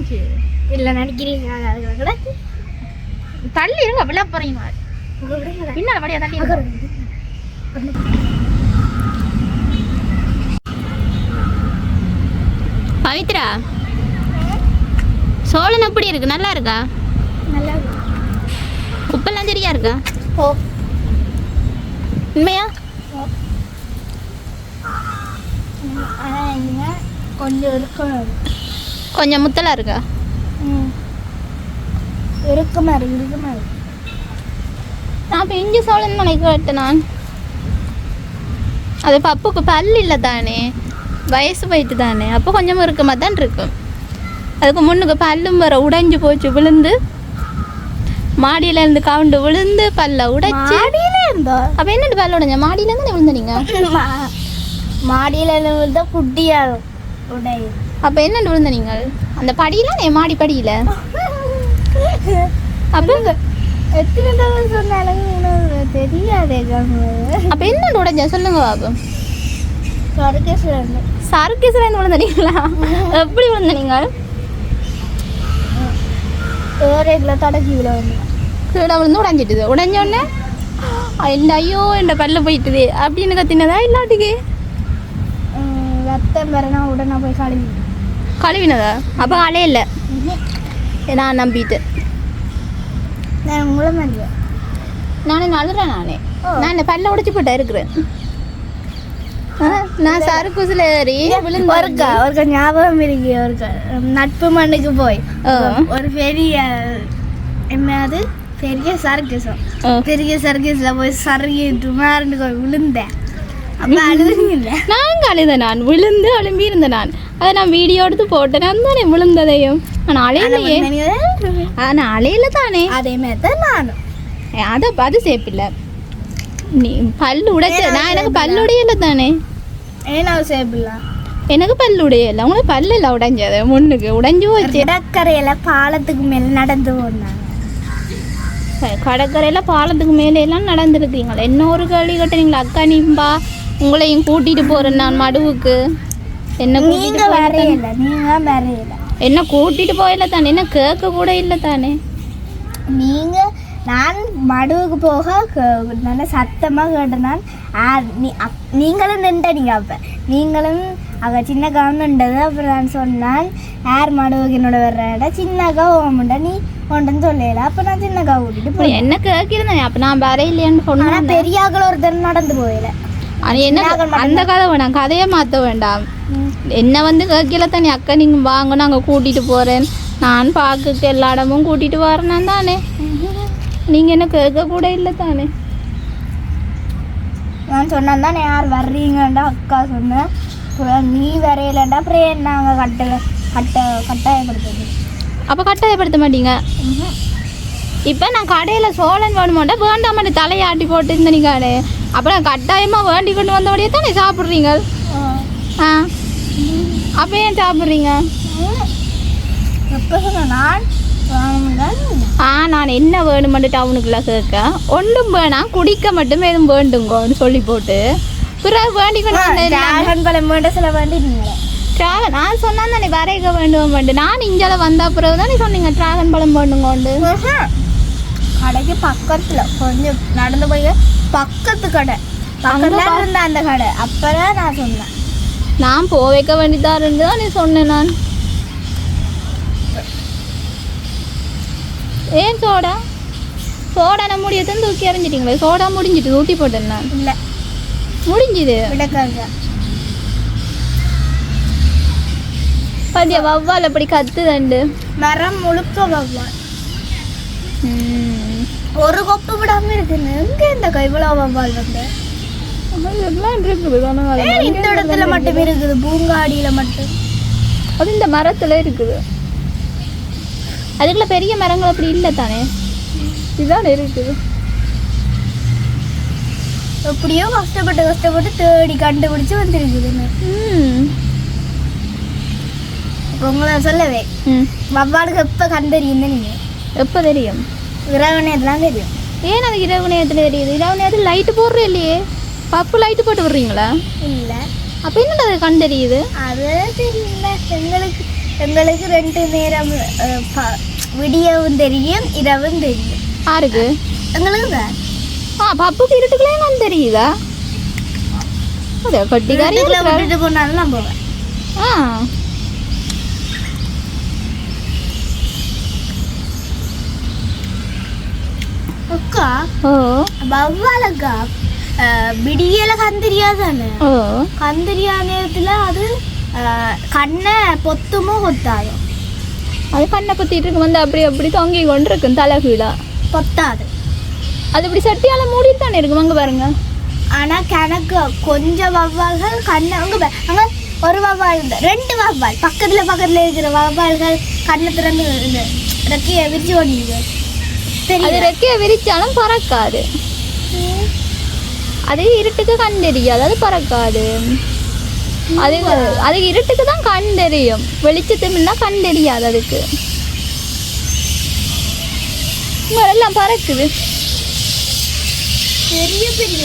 முடிஞ்சு இல்லை நினைக்கிறீங்க தள்ளி இருங்க விழா போறீங்க. பின்னால படியா தள்ளி. பவித்ரா சோளம் எப்படி இருக்கு? நல்லா இருக்கா? நல்லா உப்பெல்லாம் சரியா இருக்கா? ஓ. உண்மையா? கொஞ்சம் இருக்கணும். கொஞ்சம் முத்தலா இருக்கா? இருக்குமா இருக்கு இருக்குமா இருக்கு நான் இப்போ இஞ்சி சோளம் நினைக்கிறேன் நான். அது பப்புக்கு பல் இல்லை தானே. வயசு போயிட்டு தானே. அப்போ கொஞ்சம் இருக்கமா தான் இருக்கும் அதுக்கு முன்னுக்கு பல்லும் வர உடைஞ்சு போச்சு விழுந்து. மாடியில இருந்து கவுண்டு விழுந்து பல்ல உடைச்சு. அப்போ என்னட்டு பல்ல உடைஞ்ச? மாடியில இருந்து விழுந்த நீங்க மாடியில இருந்து குட்டியாகும் உடையும். அப்போ என்னட்டு விழுந்த நீங்கள்? அந்த படியில? நே மாடி படியில? அப்போ எத்தனை தடவை சொன்னாலும் தெரியாதே அப்போ என்னட்டு உடைஞ்ச? சொல்லுங்க பாபு. சர்க்கஸ்ல இருந்து சர்க்கஸ்ல இருந்து விழுந்த நீங்களா? எப்படி விழுந்த நீங்கள்? ஏரியில் தொடக்கி விட வந்து கீழே விழுந்து உடஞ்சிட்டுது. உடஞ்ச உடனே இந்த ஐயோ என் பல்ல போயிட்டுது. அப்படின்னு கத்தினதா? இல்லாட்டுக்கு? ரத்தம் வரனா உடனே போய் கழுவி கழுவினதா? அப்போ அலையில நான் நம்பிட்டு. நான் நழுறேன் நானே. நான். இந்த பல்ல உடைச்சு போட்டா இருக்கிறேன் நான் சறுக்குசில் ஏறி விழுந்து ஒருக்கா ஒருக்கா ஞாபகம் இருக்கு ஒருக்கா. நட்பு மண்ணுக்கு போய். ஒரு பெரிய என்னது பெரிய சர்க்கஸம். பெரிய சர்க்கஸ்ல போய் சருகிட்டு மாறண்டு போய் விழுந்தேன். நான் அழுதேன். நான். விழுந்து அழும்பி இருந்தேன் நான். அதை நான் வீடியோ எடுத்து போட்டேன். நான் தானே விழுந்ததையும். நான் அலையிலையே. ஆ, நான் அலையில தானே. அதே மாதிரி தான் நானும் அதை அது சேப்பில்லை நீ பல்லு உடைச்ச நான் எனக்கு பல்லு உடையல தானே. ஏன்னா சேப்பிடலாம் எனக்கு பல்லு உடையல. உனக்கு பல்லு இல்லை உடைஞ்சது. முன்னுக்கு உடைஞ்சு போச்சு. கடற்கரையில பாலத்துக்கு மேல நடந்து போனாங்க. கடற்கரையில் பாலத்துக்கு மேலே எல்லாம் நடந்துருக்கீங்களா என்ன ஒரு கேள்வி கட்டுறீங்களா அக்கா நீம்பா. உங்களையும் கூட்டிட்டு போறேன் நான் மடுவுக்கு. என்ன கூட்டிட்டு வரையில நீங்க வரையில என்ன கூட்டிட்டு போயில தானே? என்ன கேட்க கூட இல்லை தானே? நீங்க நான் மடுவுக்கு போக நல்ல சத்தமா கேட்டேன் நீங்களும் நின்றீங்க அப்ப. நீங்களும் அங்க சின்ன கவர்மெண்டது அப்புறம் நான் சொன்னேன் யார் மடுவுக்கு என்னோட வர்றடா சின்னக்கா ஓமுண்டா நீ ஒன்றுன்னு சொல்லல அப்ப நான் சின்னக்கா கூட்டிட்டு போய் என்ன கேட்கிறேன் அப்போ நான் வரையிலையான்னு ஆனா சொன்னேன். பெரிய ஆக்கள் ஒருத்தர் நடந்து போயில. அது என்ன அந்த கதை வேணாம். கதையை மாற்ற வேண்டாம். என்ன வந்து கேட்கல தானே அக்கா நீங்கள் வாங்க நாங்கள் கூட்டிகிட்டு போகிறேன் நான் பார்க்க எல்லா இடமும் கூட்டிகிட்டு வரேன்னா தானே. நீங்கள் என்ன கேட்க கூட இல்லை தானே. நான் சொன்னேன் தானே யார் வர்றீங்கண்டா அக்கா சொன்னேன். நீ வரையிலண்டா அப்புறம் நாங்கள் கட்ட கட்ட கட்டாயப்படுத்துது அப்போ கட்டாயப்படுத்த மாட்டீங்க. இப்போ நான் கடையில் சோழன் வேணுமாண்டா வேண்டாமாண்ட தலையாட்டி போட்டு இருந்த நீங்க அப்புறம் கட்டாயமாக வேண்டி கொண்டு வந்தபடியே தானே சாப்பிட்றீங்க? ஆ. அப்போ ஏன் சாப்பிட்றீங்க? ஆ நான் என்ன வேணுமெண்டு டவுனுக்குள்ள கேட்க. ஒன்றும் வேணாம் குடிக்க மட்டும் எதுவும் வேண்டுங்கன்னு சொல்லி போட்டு. பிறகு வேண்டி கொண்டு சில வேண்டினீங்களே. டிராகன் நான் சொன்னா தானே வரைக வேண்டும் வேண்டு நான் இங்கால வந்த பிறகு தானே சொன்னீங்க டிராகன் பழம் வேண்டுங்கோண்டு கடைக்கு பக்கத்துல கொஞ்சம் நடந்து போய் பக்கத்து கடை. பக்கத்துல இருந்த அந்த கடை. அப்பதான் நான் சொன்னேன். நான் போ வைக்க வேண்டியதா இருந்து தான் நீ சொன்னேன் நான். ஏன் சோடா? சோடா நான் முடியத்தான் தூக்கி எறிஞ்சிட்டீங்களே? சோடா முடிஞ்சிட்டு ஊட்டி போட்டேன் நான். இல்ல. முடிஞ்சுது? விடக்காங்க பாத்தியா வவ்வால் அப்படி கத்துதண்டு மரம் முழுக்க வவ்வால் ம். ஒரு கொப்பு விடாம இருக்குன்னு எங்க இந்த கைவிழா வவ்வால் வந்து? இருக்குது. ஏன் இந்த இடத்துல மட்டும் இருக்குது. பூங்காடியில மட்டும். அது இந்த மரத்துல இருக்குது. அதுக்குள்ள பெரிய மரங்கள் அப்படி இல்லை தானே? இதுதான் இருக்குது. எப்படியோ கஷ்டப்பட்டு கஷ்டப்பட்டு தேடி கண்டுபிடிச்சு வந்திருக்குதுன்னு. உங்களை சொல்லவே ம். வவ்வாலுக்கு எப்ப கண்டறியுன்னு நீங்க? எப்போ தெரியும்? இரவனேதெல்லாம் தெரியும் ஏன் அது இரவு நேரத்தில் தெரியுது? இரவு நேரத்தில் லைட்டு போடுறே இல்லையே பப்பு லைட்டு போட்டு விடுறீங்களா? இல்ல. அப்போ என்னடா அது கண் தெரியுது? அது தெரியல. எங்களுக்கு எங்களுக்கு ரெண்டு நேரம் விடியவும் தெரியும் இரவும் தெரியும். யாருக்கு? எங்களுக்கு தான் ஆ பப்புக்கு இருட்டுக்குள்ளே நான் தெரியுதா? அது கட்டிக்காரி. விட்டுட்டு போனாலும் நான் போவேன். ஆ. விடியல கண் தெரியாதானே ஓ கண் தெரியாத நேரத்தில் அது கண்ணை பொத்துமோ கொத்தாதோ அது கண்ணை பற்றிட்டு இருக்கும் வந்து அப்படி அப்படி தொங்கி கொண்டு இருக்கும் தலைகீழா பொத்தாது அது இப்படி சட்டியால மூடிட்டு தானே இருக்கும் அங்கே பாருங்க ஆனால் கணக்கு கொஞ்சம் வவ்வால்கள் கண்ணை அங்கே அங்க ஒரு வவ்வால் ரெண்டு வவ்வால் பக்கத்தில் பக்கத்தில் இருக்கிற வவ்வால்கள் கண்ணை திறந்து ரெக்கையை விரிச்சு ஓடிடுது அது ரெக்கையை விரிச்சாலும் பறக்காது. அது இருட்டுக்கு கண் தெரியாது அது பறக்காது. அது அது இருட்டுக்கு தான் கண் தெரியும். வெளிச்சத்துமில்ல கண் தெரியாது அதுக்கு. எல்லாம் பறக்குது. பெரிய பெரிய